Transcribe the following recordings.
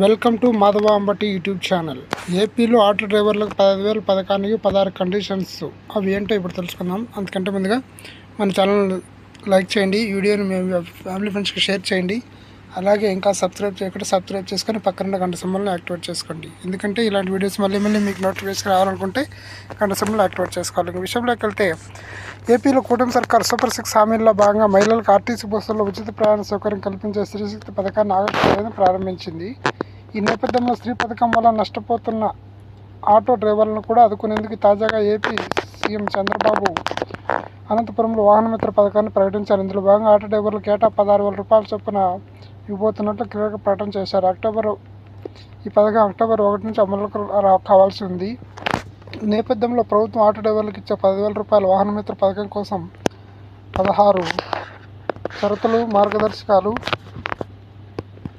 Welcome to Madhava Ambati YouTube channel. ఏపీలో auto డ్రైవర్లకు పదహైదు వేల పథకానికి పదహారు కండిషన్స్ అవి ఏంటో ఇప్పుడు తెలుసుకుందాం. అందుకంటే ముందుగా మన ఛానల్ లైక్ చేయండి వీడియోని మేము ఫ్యామిలీ ఫ్రెండ్స్కి షేర్ చేయండి. అలాగే ఇంకా సబ్స్క్రైబ్ చేయకుండా సబ్స్క్రైబ్ చేసుకొని పక్కన గంట సింబల్ని యాక్టివేట్ చేసుకోండి. ఎందుకంటే ఇలాంటి వీడియోస్ మళ్ళీ మళ్ళీ మీకు నోటిఫికేషన్ రావాలనుకుంటే గంట సింబల్ యాక్టివేట్ చేసుకోవాలి. ఇంక విషయంలోకి వెళ్తే ఏపీలో కూటమి సర్కార్ సూపర్ సిక్స్ హామీల్లో భాగంగా మహిళలకు ఆర్టీసీ బస్సుల్లో ఉచిత ప్రయాణ సౌకర్యం కల్పించే స్త్రీశక్తి పథకాన్ని ఆగస్టు ప్రారంభించింది. ఈ నేపథ్యంలో స్త్రీ పథకం వల్ల నష్టపోతున్న ఆటో డ్రైవర్లను కూడా ఆదుకునేందుకు తాజాగా ఏపీ సీఎం చంద్రబాబు అనంతపురంలో వాహనమిత్ర పథకాన్ని ప్రకటించారు. ఇందులో భాగంగా ఆటో డ్రైవర్లు కేటా పదహారు వేల రూపాయల చొప్పున ఇవ్వబోతున్నట్లు కీలక ప్రకటన చేశారు. అక్టోబర్ ఈ పథకం అక్టోబర్ ఒకటి నుంచి అమలుకు రా- కావాల్సి ఉంది. ఈ నేపథ్యంలో ప్రభుత్వం ఆటో డ్రైవర్లకు ఇచ్చే పదివేల రూపాయల వాహనమిత్ర పథకం కోసం పదహారు షరతులు మార్గదర్శకాలు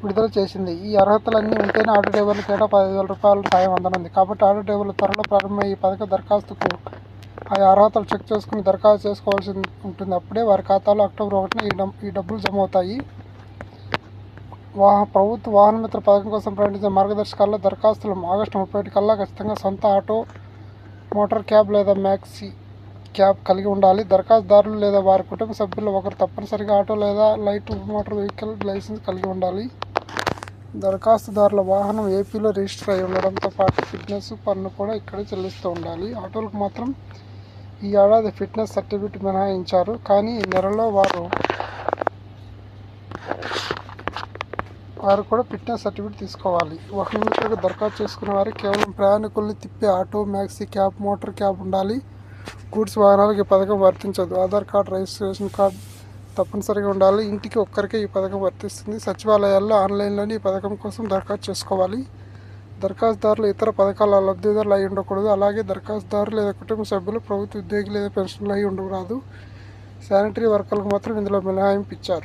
విడుదల చేసింది. ఈ అర్హతలన్నీ ఉంటేనే ఆటో డ్రైవర్లకు కేటా పదివేల రూపాయల సాయం అందనుంది. కాబట్టి ఆటో డ్రైవర్లు త్వరలో ప్రారంభమయ్యే ఈ పథక దరఖాస్తుకు ఆ అర్హతలు చెక్ చేసుకుని దరఖాస్తు చేసుకోవాల్సి ఉంటుంది. అప్పుడే వారి ఖాతాలో అక్టోబర్ ఒకటిన ఈ డబ్- ఈ డబ్బులు జమ అవుతాయి. వాహ ప్రభుత్వ వాహన మిత్ర పథకం కోసం ప్రకటించిన మార్గదర్శకాల్లో దరఖాస్తులు ఆగస్టు ముప్పై ఒకటి కల్లా ఖచ్చితంగా సొంత ఆటో మోటార్ క్యాబ్ లేదా మ్యాక్సీ క్యాబ్ కలిగి ఉండాలి. దరఖాస్తుదారులు లేదా వారి కుటుంబ సభ్యులు ఒకరు తప్పనిసరిగా ఆటో లేదా లైట్ మోటార్ వెహికల్ లైసెన్స్ కలిగి ఉండాలి. దరఖాస్తుదారుల వాహనం ఏపీలో రిజిస్టర్ అయి ఉండడంతో పాటు ఫిట్నెస్ పన్ను కూడా ఇక్కడే చెల్లిస్తూ ఉండాలి. ఆటోలకు మాత్రం ఈ ఏడాది ఫిట్నెస్ సర్టిఫికేట్ మినహాయించారు. కానీ ఈ నెలలో వారు వారు కూడా ఫిట్నెస్ సర్టిఫికేట్ తీసుకోవాలి. వాహనమిత్రకు దరఖాస్తు చేసుకున్న వారు కేవలం ప్రయాణికుల్ని తిప్పే auto maxi cab motor cab ఉండాలి. గూడ్స్ వాహనాలకు ఈ పథకం వర్తించదు. ఆధార్ కార్డ్ రిజిస్ట్రేషన్ కార్డ్ తప్పనిసరిగా ఉండాలి. ఇంటికి ఒక్కరికే ఈ పథకం వర్తిస్తుంది. సచివాలయాల్లో ఆన్లైన్లోనే ఈ పథకం కోసం దరఖాస్తు చేసుకోవాలి. దరఖాస్తుదారులు ఇతర పథకాల లబ్ధిదారులు అయి ఉండకూడదు. అలాగే దరఖాస్తుదారు లేదా కుటుంబ సభ్యులు ప్రభుత్వ ఉద్యోగి లేదా పెన్షన్లు అయి ఉండకూడదు శానిటరీ వర్కర్లకు మాత్రం ఇందులో మినహాయింపు ఇచ్చారు.